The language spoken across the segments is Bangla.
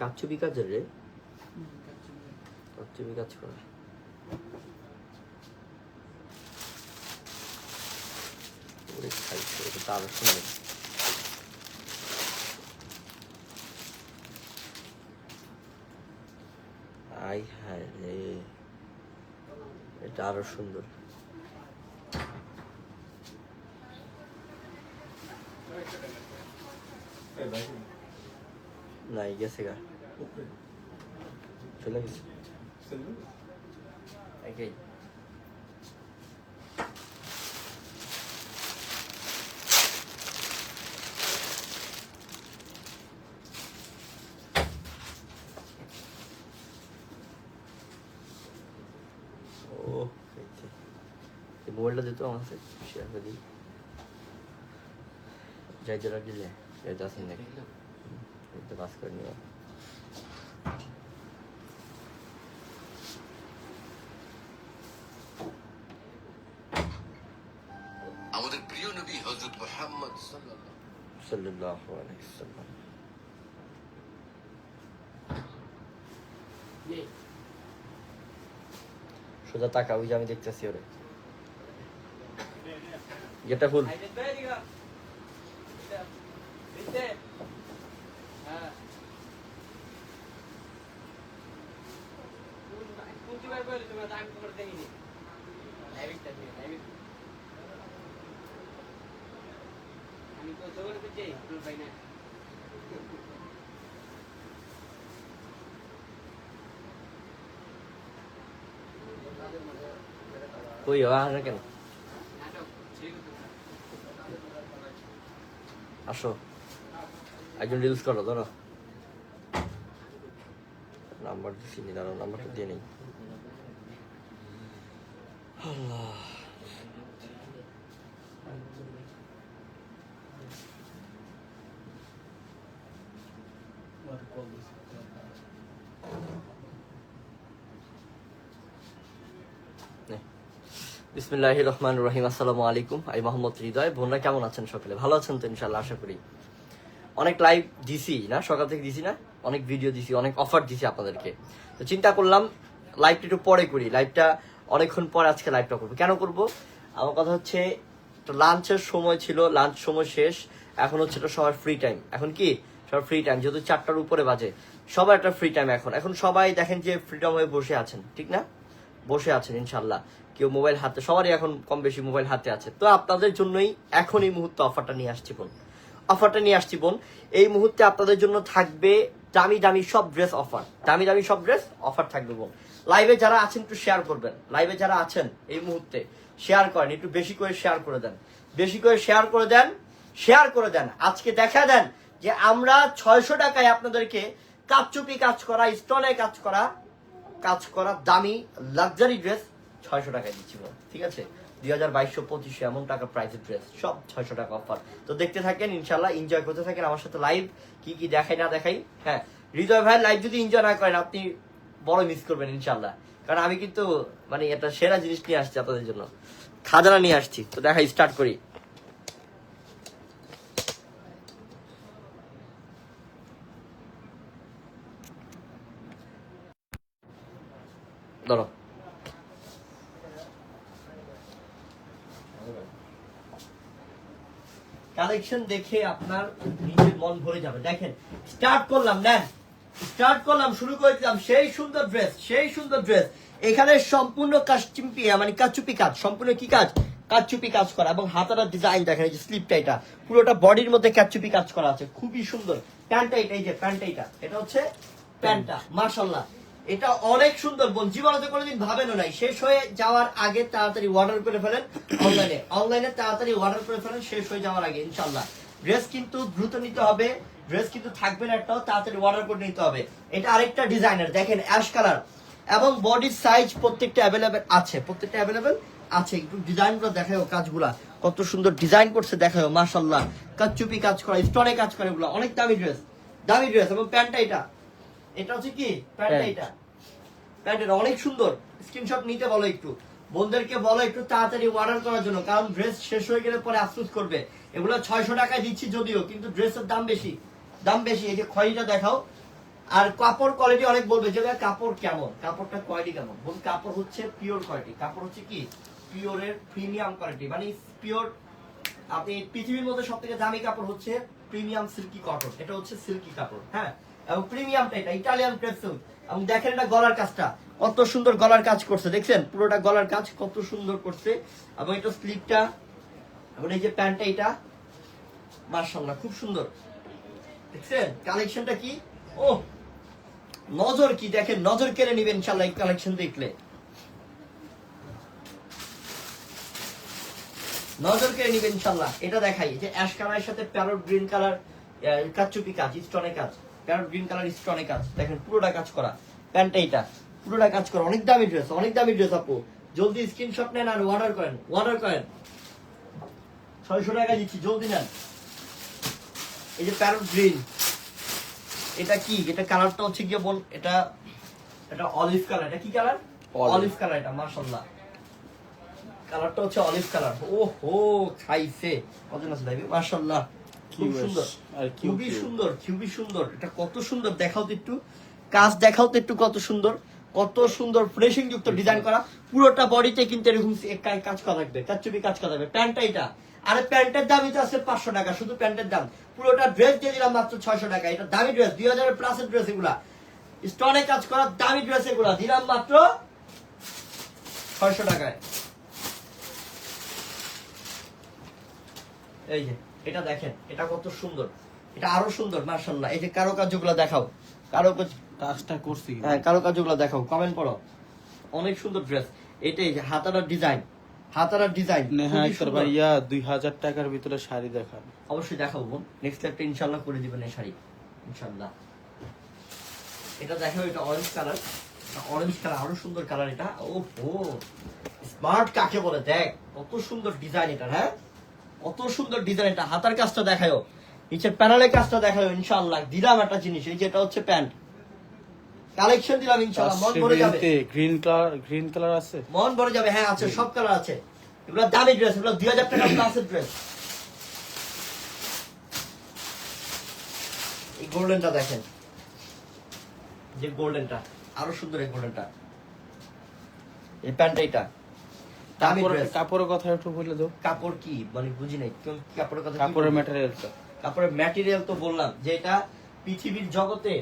কাচ্চুবি কাজের রে কাজ করা খাইছে, এটা তো আরও সুন্দর। আই রে, এটা আরও সুন্দর। নাই গেছে গা চলে গেছে একেই ও খাইছে এই মোবাইলটা দিত আমার কাছে শেয়ার আসেন নাকি একটু পাস করে নিও আমাদের প্রিয় নবী হজরত মোহাম্মদ সাল্লাল্লাহু আলাইহি ওয়াসাল্লাম। সোজা তাকা ওই যে আমি দেখতেছি ওরে। গেটা ফুল আমি তো না কই ও কেন? আসো। একজন রিলস করো, ধরো। নাম্বার নি, দাঁড়াও নাম্বারটা দিয়ে নেই। আল্লাহ। বিসমিল্লাহ রহমান রহিম, আসসালামু আলাইকুম। আমি মোহাম্মদ হৃদয়। বোনরা, কেমন আছেন সকালে? ভালো আছেন তো ইনশাল্লাহ আশা করি। অনেক লাইভ দিছি, না? সকাল থেকে দিছি না? অনেক ভিডিও দিছি, অনেক অফার দিছি আপনাদেরকে। তো চিন্তা করলাম লাইভটা একটু পরে করি। লাইভটা অনেকক্ষণ পর আজকে লাইভটা করব। কেন করব? আমার কথা হচ্ছে লাঞ্চের সময় ছিল, লাঞ্চ সময় শেষ, এখন হচ্ছে এটা সবার ফ্রি টাইম এখন কি? সবার ফ্রি টাইম যেহেতু চারটার উপরে বাজে। সবার একটা ফ্রি টাইম এখন। এখন সবাই দেখেন যে ফ্রিডম হয়ে বসে আছেন, ঠিক না? বসে আছেন ইনশাল্লাহ কেউ মোবাইল হাতে, সবারই এখন কম বেশি মোবাইল হাতে আছে। তো আপনাদের জন্যই এখন এই মুহূর্তে অফারটা নিয়ে আসছি বোন। অফারটা নিয়ে আসছি বোন। এই মুহূর্তে আপনাদের জন্য থাকবে দামি দামি সব ড্রেস অফার দামি দামি সব ড্রেস অফার থাকবে বোন। লাইভে যারা আছেন একটু শেয়ার করবেন। লাইভে যারা আছেন এই মুহূর্তে শেয়ার করেন, একটু বেশি করে শেয়ার করে দেন। বেশি করে শেয়ার করে দেন শেয়ার করে দেন। আজকে দেখা দেন যে আমরা ছয়শো টাকায় আপনাদেরকে কাপচুপি কাজ করা, স্টলে কাজ করা কাজ করা দামি লাক্সারি ড্রেস ছয়শো টাকায় দিচ্ছি ঠিক আছে? দুই হাজার বাইশশো পঁচিশশো এমন টাকা প্রাইসের ড্রেস সব ছয়শো টাকা অফার তো দেখতে থাকেন ইনশাল্লাহ এনজয় করতে থাকেন। আমার সাথে লাইভ কি কি দেখাই না দেখাই হ্যাঁ। হৃদয় ভাই লাইভ যদি এনজয় না করেন, আপনি বড় মিস করবেন ইনশাল্লাহ কারণ আমি কিন্তু মানে একটা সেরা জিনিস নিয়ে আসছি আপনাদের জন্য। খাজানা নিয়ে আসছি। তো দেখাই স্টার্ট করি। ধরো। কালেকশন দেখে আপনার নিজের মন ভরে যাবে। দেখেন স্টার্ট করলাম, নেন। স্টার্ট করলাম, শুরু করে দিলাম। সেই সুন্দর ড্রেস সেই সুন্দর ড্রেস এখানে সম্পূর্ণ কাচুপি মানে কাচুপি কাজ, সম্পূর্ণ কি কাজ? কাচুপি কাজ করা এবং হাতাটা ডিজাইন দেখেন, এই যে স্লিপটা এটা। পুরোটা বডির মধ্যে কাচুপি কাজ করা আছে, খুবই সুন্দর। প্যান্টটা এটা, এই যে প্যান্টটা এটা। এটা হচ্ছে প্যান্টটা মার্শাল্লাহ এটা অনেক সুন্দর বোন জীবনে তো কোনোদিন ভাবেনও নাই। শেষ হয়ে যাওয়ার আগে তাড়াতাড়ি অর্ডার করে ফেলেন অনলাইনে অনলাইনে তাড়াতাড়ি অর্ডার করে ফেলেন, শেষ হয়ে যাওয়ার আগে ইনশাল্লাহ ড্রেস কিন্তু দ্রুত নিতে হবে। ড্রেস কিন্তু থাকবে না একটাও তাড়াতাড়ি অর্ডার করে নিতে হবে। এটা আরেকটা ডিজাইনার দেখেন অ্যাশ কালার এবং বডির সাইজ প্রত্যেকটা অ্যাভেলেবেল আছে প্রত্যেকটা অ্যাভেলেবেল আছে। একটু ডিজাইনগুলো দেখাও কাজগুলা। কত সুন্দর ডিজাইন করছে দেখাও মাশাল্লাহ কাচুপি কাজ করা স্টোনে কাজ করে এগুলো অনেক দামি ড্রেস দামি ড্রেস এবং প্যান্টটা এটা এটা হচ্ছে কি? প্যান্টটা প্যান্ট। এটা প্যান্টের অনেক সুন্দর। স্ক্রিনশট নিতে বলো একটু। বোনদেরকে বলো একটু তাড়াতাড়ি অর্ডার করার জন্য কারণ ড্রেস শেষ হয়ে গেলে পরে আফসোস করবে। এগুলো ছয়শো টাকায় দিচ্ছি যদিও কিন্তু ড্রেসের দাম বেশি। দাম বেশি, এই যে খয়েরিটা দেখাও। আর কাপড় কোয়ালিটি অনেক বলবে, যে কাপড় কেমন? কাপড়টা কোয়ালিটি কেমন? বল, কাপড় হচ্ছে পিওর কোয়ালিটি কাপড় হচ্ছে কি? পিওরের প্রিমিয়াম কোয়ালিটি মানে পিওর আপনি পৃথিবীর মধ্যে সব থেকে দামি কাপড় হচ্ছে প্রিমিয়াম সিল্কি কটন এটা হচ্ছে সিল্কি কাপড় হ্যাঁ? এবং প্রিমিয়ামটা এটা ইটালিয়ান ক্রেপ এবং দেখেন এটা গলার কাজটা। কত সুন্দর গলার কাজ করছে, দেখছেন? পুরোটা গলার কাজ কত সুন্দর করছে। এবং এটা স্লিপটা এবং এই যে প্যান্টটা, এটা মার্শাল্লাহ খুব সুন্দর। দেখছেন? কালেকশনটা কি? ও নজর কি? দেখেন নজর কেড়ে নিবেন ইনশাল্লাহ কালেকশন দেখলে। নজর কেড়ে নিবেন ইনশাল্লাহ এটা দেখাই যে অ্যাশ কালারের সাথে প্যারট গ্রিন কালার কাচুপি কাজ স্টোনে কাজ। প্যারট গ্রিন কালার স্টোনে কাজ। দেখেন পুরোটা কাজ করা। প্যান্টটা এটা পুরোটা কাজ করা। অনেক দামি ড্রেস অনেক দামি ড্রেস আপু। জলদি স্ক্রিনশট নেন আর অর্ডার করেন অর্ডার করেন। ছয়শো টাকা দিচ্ছি জলদি নেন। এই যে প্যারট গ্রিন এটা কি? এটা কালারটা হচ্ছে গিয়ে বল এটা এটা অলিভ কালার এটা কি কালার অলিভ কালার এটা মাশাআল্লাহ। কালারটা হচ্ছে অলিভ কালার ও হো খাইছে। কজন আছে লাইভে মাশাআল্লাহ। খুব সুন্দর। খুবই সুন্দর খুবই সুন্দর। এটা কত সুন্দর দেখাও তো একটু। কাজ দেখাও তো একটু কত সুন্দর। কত সুন্দর ফিনিশিং যুক্ত ডিজাইন করা। পুরোটা বডিতে কিন্তু এরকম কাজ- করা থাকবে কাচুপি কাজ করা থাকবে। প্যান্টটা এটা। আরে প্যান্টের দামই তো আছে পাঁচশো টাকা শুধু প্যান্টের দাম। পুরোটা ড্রেস দিয়ে দিলাম মাত্র ছয়শো টাকা। এটা দামি ড্রেস দুই হাজারের প্লাসের ড্রেস এগুলা। স্টনে কাজ করা দামি ড্রেস এগুলা। দিলাম মাত্র ছয়শো টাকায়। এই যে এটা দেখেন এটা কত সুন্দর। এটা আরও সুন্দর মার্শাল্লাহ এই যে কারও কাজগুলো দেখাও। কারও কাজ কাজটা করছি। হ্যাঁ কারও কাজগুলো দেখাও কমেন্ট পড়ো। অনেক সুন্দর ড্রেস এটাই যে ডিজাইন হাতারার ডিজাইন নেহা আক্তার ভাইয়া দুই হাজার টাকার ভিতরে শাড়ি দেখান। অবশ্যই দেখাবো বোন। নেক্সট করে দিবেন এই শাড়ি। এটা দেখো এটা অরেঞ্জ কালার অরেঞ্জ কালার আরও সুন্দর কালার এটা। ও হো স্মার্ট কাকে বলে? দেখ কত সুন্দর ডিজাইন এটা হ্যাঁ? কত সুন্দর ডিজাইন এটা। হাতার কাজটা দেখায়ও। নিচের প্যানেলের কাজটা দেখায়ও ইনশাল্লাহ দিলাম একটা জিনিস এই যে এটা হচ্ছে প্যান্ট। কালেকশন দিলাম ইনশাল্লাহ মন ভরে যাবে। গ্রিন কালার গ্রিন কালার আছে? মন ভরে যাবে হ্যাঁ আছে সব কালার আছে। এগুলো দামি ড্রেস এগুলো দুই হাজার টাকা প্লাসের ড্রেস এই গোল্ডেনটা দেখেন। যে গোল্ডেনটা আরও সুন্দর এই গোল্ডেনটা এই প্যান্টটা এটা দামি ড্রেস কাপড়ের কথা একটু বলে দাও। কাপড় কি? মানে বুঝি নাই কোন- কাপড়ের কথা কাপড়ের বলব? ম্যাটেরিয়ালটা কাপড়ের ম্যাটেরিয়াল তো বললাম যে এটা পৃথিবীর জগতে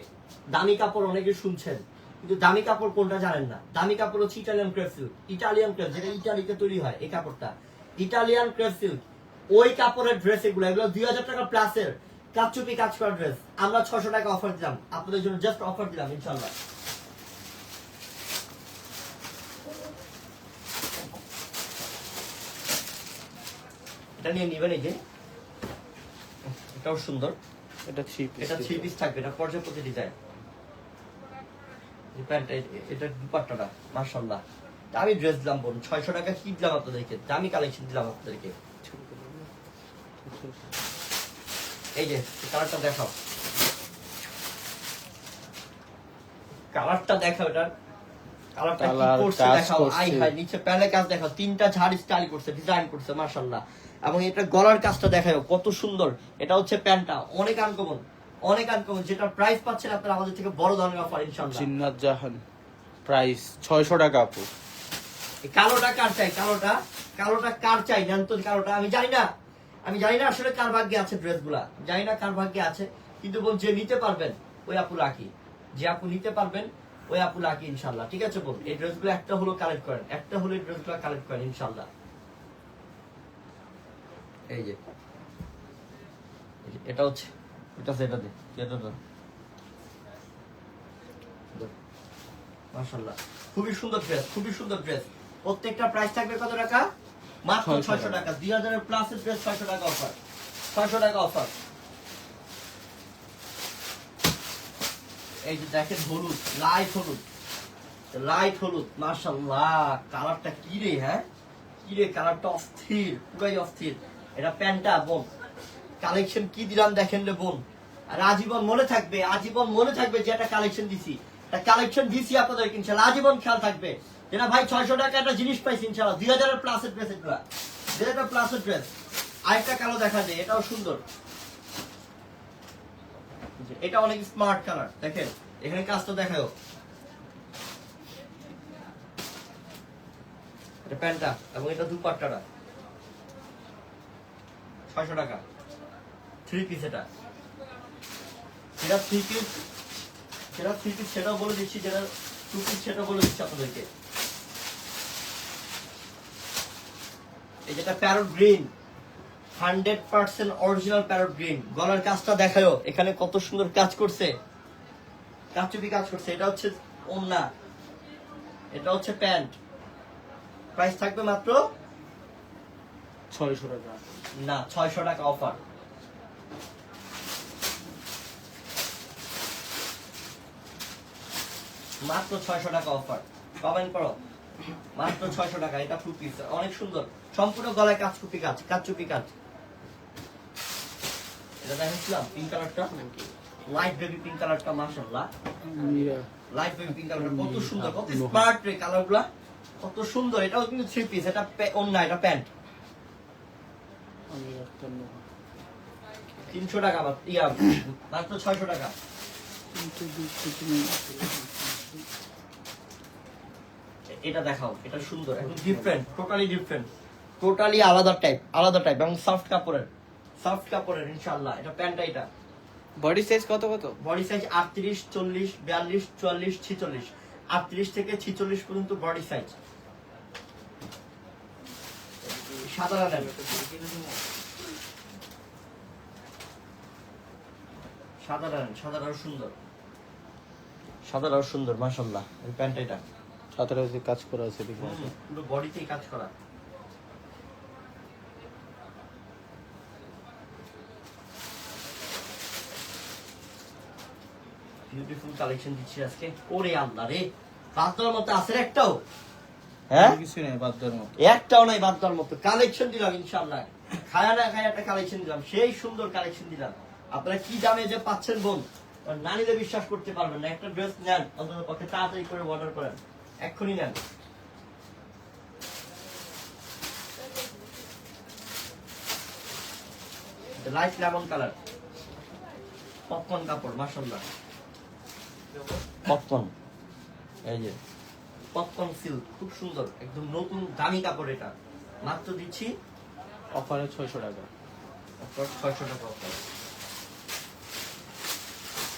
দামি কাপড় অনেকে শুনছেন, কিন্তু দামি কাপড় কোনটা জানেন না? দামি কাপড় হচ্ছে Italian crepe silk Italian crepe যেটা ইটালিতে তৈরি হয়, এই কাপড়টা। ইটালিয়ান ক্রেপ সিল্ক ওই কাপড়ের ড্রেস এগুলো এগুলো দুই হাজার টাকা প্লাসের কাচুপি কাজ করা ড্রেস আমরা ছশো টাকা অফার দিলাম, আপনাদের জন্য জাস্ট অফার দিলাম ইনশাল্লাহ এটা নিয়ে নিবেন এই যে। এটাও সুন্দর। এটা থ্রি পিস এটা থ্রি পিস থাকবে এটা পর্যাপ্ত ডিজাইন প্যান্ট এটা দুপাট্টাটা মার্শাল্লাহ দামি ড্রেস দিলাম ছয়শো টাকা কি দিলাম আপনাদেরকে দামি কালেকশন দিলাম আপনাদেরকে। এই যে কালারটা দেখাও। কালারটা দেখাও এটার। কালারটা কি করছে দেখাও। আই। হাই নিচে প্যানেলের কাজ দেখাও। তিনটা ঝাড় স্টাইল করছে ডিজাইন করছে মার্শাল্লাহ এবং এটা গলার কাজটা দেখাও কত সুন্দর। এটা হচ্ছে প্যান্টটা অনেক আনকমন অনেক আনকমন যেটা প্রাইস পাচ্ছেন আপনারা আমাদের থেকে বড় ধরনের অফার ইনশাল্লাহ জিন্নাত জাহান প্রাইস ছয়শো টাকা আপু। এই কালোটা কার চাই? কালোটা? কালোটা কার চাই? জান তো কালোটা? আমি জানি না। আমি জানি না আসলে কার ভাগ্যে আছে ড্রেসগুলা জানি না কার ভাগ্যে আছে কিন্তু বোন যে নিতে পারবেন ওই আপু রাখি যে আপু নিতে পারবেন ওই আপু রাখি ইনশাল্লাহ ঠিক আছে বোন এই ড্রেসগুলো একটা হলো কালেক্ট করেন একটা হলো এই ড্রেসগুলো কালেক্ট করেন ইনশাল্লাহ এই যে। এটা হচ্ছে এটা আছে এটা দে এটা দে মাশাআল্লাহ। খুবই সুন্দর ড্রেস খুবই সুন্দর ড্রেস প্রত্যেকটা প্রাইস থাকবে কত টাকা? মাত্র 600 ছয়শো টাকা। দুই হাজারের প্লাসের ড্রেস ছয়শো টাকা অফার ছয়শো টাকা অফার এই যে দেখেন হলুদ লাইট হলুদ। লাইট হলুদ মাশাআল্লাহ। কালারটা কি রে হ্যাঁ? কি রে কালারটা অস্থির পুরাই অস্থির। এটা প্যান্টটা, বোন। কালেকশন কি দিলাম দেখেন রে বোন। আর আজীবন মনে থাকবে, আজীবন মনে থাকবে যে একটা কালেকশন দিছি। একটা কালেকশন দিছি আপনাদের, ইনশাল্লাহ আজীবন খেয়াল থাকবে। যে না ভাই ছয়শো টাকা একটা জিনিস পাইছি, ইনশাল্লাহ। দুই হাজারের প্লাসের ড্রেস এগুলা। দুই হাজার প্লাসের ড্রেস আরেকটা কালো দেখা যায়, এটাও সুন্দর। এটা অনেক স্মার্ট কালার দেখেন। এখানে কাজটা দেখাও এটা প্যান্টটা এবং এটা দুপাট্টাটা। ছয়শো টাকা। থ্রি পিস এটা। সেটা থ্রি পিস সেটা থ্রি পিস সেটাও বলে দিচ্ছি, যেটা টু পিস সেটা বলে দিচ্ছি আপনাদেরকে। এই যেটা parrot green hundred percent original parrot green গলার কাজটা দেখায়ও, এখানে কত সুন্দর কাজ করছে। কাচুপি কাজ করছে, এটা হচ্ছে ওন্না এটা হচ্ছে প্যান্ট। প্রাইস থাকবে মাত্র ছয়শো টাকা। না ছয়শো টাকা অফার। মাত্র ছয়শো টাকা অফার। পাবেন পড়ো মাত্র ছয়শো টাকা এটা টু পিস অনেক সুন্দর। সম্পূর্ণ গলায় কাজ কুপি কাজ। কাজ চুপি কাজ এটা দেখেছিলাম পিঙ্ক কালারটা লাইট বেবি পিঙ্ক কালারটা মাশাআল্লাহ। আমিরা লাইট বেবি পিঙ্ক কালারটা কত সুন্দর কত স্মার্ট রে কালারগুলা কত সুন্দর এটাও কিন্তু থ্রি পিস এটা অন্য এটা প্যান্ট। তিনশো টাকা ইয়া মাত্র ছয়শো টাকা। এটা দেখাও এটা সুন্দর একদম ডিফারেন্ট টোটালি ডিফারেন্ট টোটালি আলাদা টাইপ আলাদা টাইপ এবং সফট কাপড়ের সফট কাপড়ের ইনশাআল্লাহ এটা প্যান্টটা এটা। বডি সাইজ কত কত? বডি সাইজ আটত্রিশ চল্লিশ বিয়াল্লিশ চুয়াল্লিশ ছিচল্লিশ। আটত্রিশ থেকে ছিচল্লিশ পর্যন্ত বডি সাইজ সাধারণ সাধারণ সাধারণ সুন্দর। সাধারণ সুন্দর মাশাল্লাহ এই প্যান্ট এটা। সাথে যে কাজ করা আছে দেখি পুরো বডিতেই কাজ করা। বিউটিফুল কালেকশন দিচ্ছি আজকে। ওরে আল্লাহ রে বাদ দেওয়ার মতো আছে রে একটাও। হ্যাঁ? কিছু নেই বাদ দেওয়ার মতো। একটাও নাই বাদ দেওয়ার মতো। কালেকশন দিলাম ইনশাআল্লাহ। খায়া না খায়া একটা কালেকশন দিলাম। সেই সুন্দর কালেকশন দিলাম। আপনারা কি দামে যে পাচ্ছেন বোন নারীরা বিশ্বাস করতে পারবেন না। একটা ড্রেস নেন অন্তত পক্ষে তাড়াতাড়ি করে অর্ডার করেন। এক্ষুনি নেন। লাইট লেমন কালার পপকর্ন কাপড় মাসাল্লাহ পপকর্ন এই যে। পপকর্ন সিল্ক খুব সুন্দর একদম নতুন দামি কাপড় এটা। মাত্র দিচ্ছি অফারে ছয়শো টাকা। ছয়শো টাকা।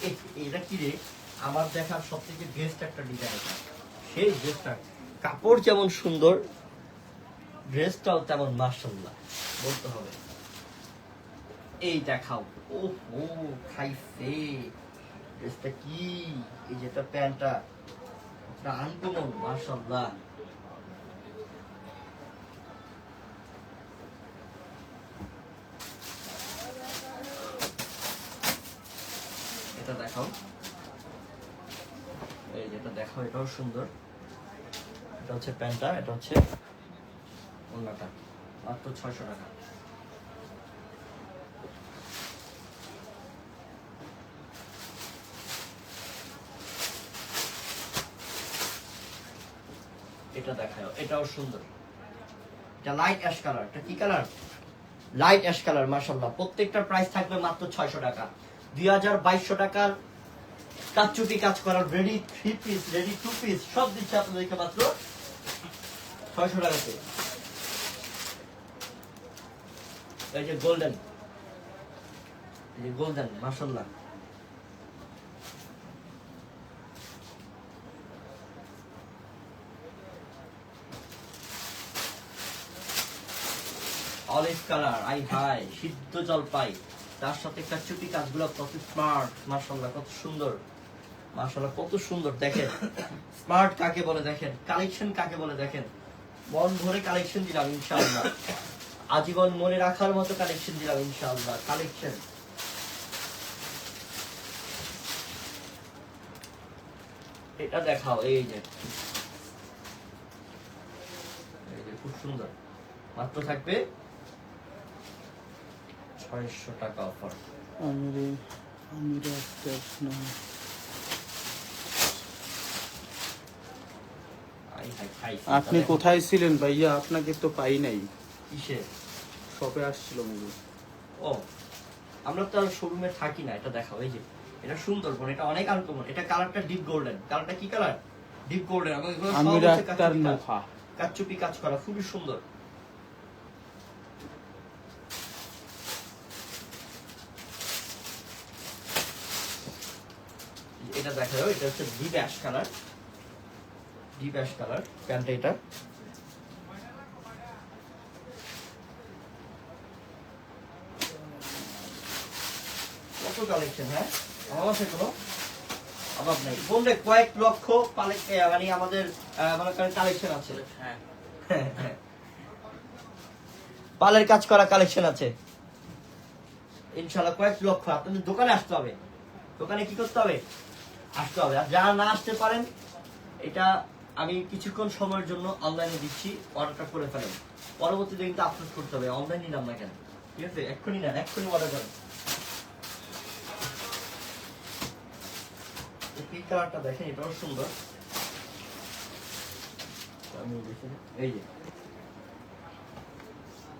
এ, এটা কি রে? আমার দেখার সব থেকে বেস্ট একটা ডিজাইন এটা। সেই ড্রেসটা কাপড় যেমন সুন্দর ড্রেসটাও তেমন মার্শাল্লাহ বলতে হবে। এই দেখাও। ও ও খাইছে। ড্রেসটা কি? এই যেটা প্যান্টটা। এটা আনকমন মার্শাল্লাহ এটা দেখাও। এই যেটা দেখাও, এটাও সুন্দর। এটা হচ্ছে প্যান্টটা, এটা হচ্ছে অন্যটা মাত্র ছয়শো টাকা। এটা দেখাও এটাও সুন্দর। এটা লাইট অ্যাশ কালার এটা কি কালার লাইট অ্যাশ কালার মাশাল্লাহ প্রত্যেকটার প্রাইস থাকবে মাত্র ছয়শো টাকা। দুই হাজার বাইশশো টাকার কাচুটি কাজ করার ready three piece ready two piece সব দিচ্ছে আপনাদেরকে মাত্র ছয়শো টাকাতে। এই যে গোল্ডেন এই যে গোল্ডেন মাসাল্লাহ অলিভ কালার আই হাই সিদ্ধ জলপাই। তার সাথে কাচুটি কাজগুলো কত স্মার্ট মাশাল্লাহ কত সুন্দর। মাশাল্লাহ কত সুন্দর, দেখেন। স্মার্ট কাকে বলে দেখেন? কালেকশন কাকে বলে দেখেন? মন ভরে কালেকশন দিলাম, ইনশাআল্লাহ। আজীবন মনে রাখার মতো কালেকশন দিলাম, ইনশাআল্লাহ কালেকশন এটা দেখাও এই যে, খুব সুন্দর। মাত্র থাকবে ছয়শো টাকা অফার আমিরে আমিরা খাই আপনি কোথায় ছিলেন ভাইয়া? আপনাকে তো পাই নাই। কিসে? শপে আসছিল মেবি ও আমরা তো আর শোরুমে থাকি না এটা দেখাও। এই যে এটা সুন্দর বোন এটা অনেক আনকমন। এটা কালারটা ডিপ গোল্ডেন কালারটা কি colour deep golden Amir Akhtar কাচুপি কাজ। কাজ করা খুবই সুন্দর। এটা দেখা যাবে এটা হচ্ছে deep ash colour deep ash colour প্যান্টটা এটা। কত কালেকশন হ্যাঁ? আমার কাছে অভাব নেই। বললে কয়েক লক্ষ পালে মানে আমাদের মনে করেন কালেকশন আছে। হ্যাঁ। পালের কাজ করা কালেকশন আছে। ইনশাল্লাহ কয়েক লক্ষ। আপনাদের দোকানে আসতে হবে। দোকানে কি করতে হবে? আসতে হবে। আর যারা না আসতে পারেন এটা আমি কিছুক্ষণ সময়ের জন্য অনলাইনে দিচ্ছি অর্ডারটা করে ফেলেন। পরবর্তীতে কিন্তু আপলোড করতে হবে অনলাইন নিলাম না কেন? ঠিক আছে? এক্ষুনি নেন এক্ষুনি অর্ডার করেন। কালারটা দেখেন এটাও সুন্দর। আমি দেখি এই যে।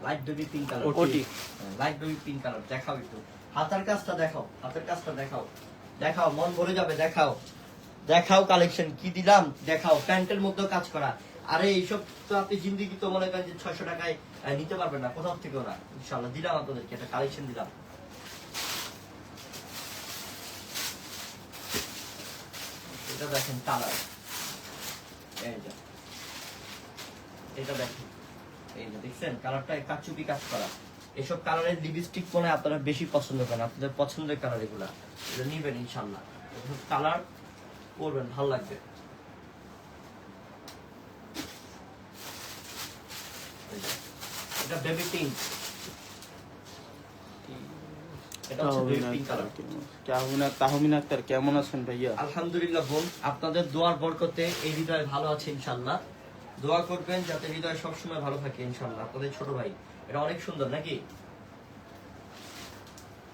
লাইট বেবি পিঙ্ক কালার ওটি। লাইট বেবি পিঙ্ক কালার দেখাও একটু। হাতের কাজটা দেখাও হাতের কাজটা দেখাও। দেখাও, মন ভরে যাবে, দেখাও। দেখাও কালেকশন কি দিলাম? দেখাও, প্যান্টের মধ্যেও কাজ করা। আরে, এইসব তো আপনি জিন্দিগি তো মনে করেন যে ছয়শো টাকায় নিতে পারবেন না, কোথাও থেকে ওরা ইনশাল্লাহ দিলাম আপনাদেরকে, একটা কালেকশন দিলাম। এটা দেখেন কালার এটা দেখেন। এই যে, দেখছেন? কালারটা কাচুপি কাজ করা। এসব কালারের লিপস্টিক মনে আপনারা বেশি পছন্দ করেন আপনাদের পছন্দের কালার এগুলা। এটা নিবেন ইনশাল্লাহ কালার করবেন ভালো লাগবে। এটা বেবি পিঙ্ক কেমন আছেন ভাইয়া? আলহামদুলিল্লাহ বোন আপনাদের দোয়ার বরকতে এই হৃদয় ভালো আছে ইনশাল্লাহ দোয়া করবেন যাতে হৃদয় সবসময় ভালো থাকে ইনশাল্লাহ আপনাদের ছোট ভাই। এটা অনেক সুন্দর, নাকি?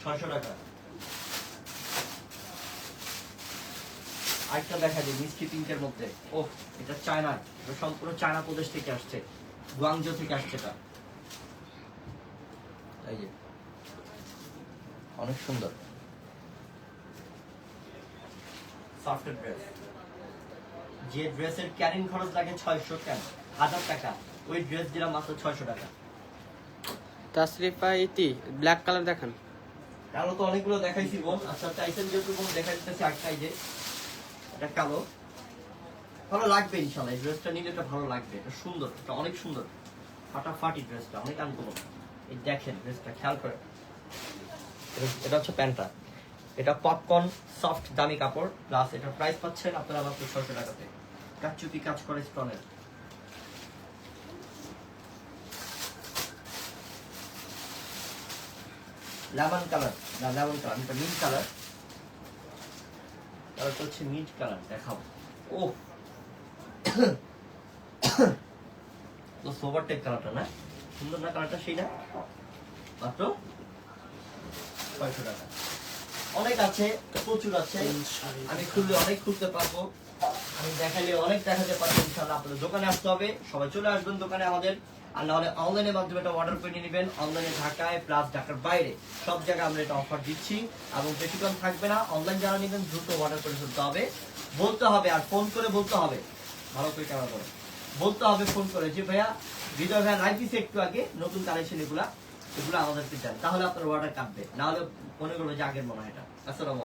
ছয়শো টাকা। আরেকটা দেখা যায়, মিষ্টি পিঙ্কের মধ্যে। ও এটা চায়না, এটা সম্পূর্ণ চায়না প্রদেশ থেকে আসছে গুয়াংজো থেকে আসছে এটা। এই যে, অনেক সুন্দর। সফট ড্রেস যে ড্রেসের ক্যারিং খরচ লাগে ছয়শো কেন? হাজার টাকা। ওই ড্রেস দিলাম মাত্র ছয়শো টাকা। তাসরিফা ইতি ব্ল্যাক কালার দেখান। কালো তো অনেকগুলো দেখাইছি বোন। আচ্ছা চাইছেন যেহেতু বোন দেখাই দিতেছি এই যে, এটা কালো। ভালো লাগবে ইনশাল্লাহ এই ড্রেসটা নিলে এটা ভালো লাগবে। এটা সুন্দর, এটা অনেক সুন্দর। ফাটাফাটি ড্রেসটা অনেক আনকমন এই দেখেন ড্রেসটা খেয়াল করে এটা- হচ্ছে প্যান্টটা। এটা পপকর্ন সফট দামি কাপড়। প্লাস এটা প্রাইস পাচ্ছেন আপনারা মাত্র ছয়শো টাকাতে। কাচুপি কাজ করে স্টনের লেমন কালার না লেমন কালার এটা মিন্ট কালার। কালারটা হচ্ছে মিন্ট কালার দেখাও ও তো টাইপ কালারটা না? সুন্দর না কালারটা সেই না? মাত্র ছয়শো টাকা। অনেক আছে প্রচুর আছে। আমি খুললে অনেক খুলতে পারব। আমি দেখাইলে অনেক দেখাতে পারব ইনশাল্লাহ আপনাদের দোকানে আসতে হবে। সবাই চলে আসবেন দোকানে আমাদের। আর নাহলে অনলাইনের মাধ্যমে এটা অর্ডার করে নেবেন। অনলাইনে ঢাকায় প্লাস ঢাকার বাইরে। সব জায়গায় আমরা এটা অফার দিচ্ছি এবং বেশিক্ষণ থাকবে না। অনলাইন যারা নেবেন, দ্রুত অর্ডার করে ফেলতে হবে। বলতে হবে আর ফোন করে বলতে হবে। ভালো করে কেমন করে। বলতে হবে ফোন করে যে, ভাইয়া, হৃদয় ভাইয়া দিচ্ছে একটু আগে। নতুন কালেকশন এগুলা, এগুলো আমাদেরকে দেন। তাহলে আপনার অর্ডার কাটবে। না হলে মনে করবে যে, আগের মনে হয় এটা। আসসালাম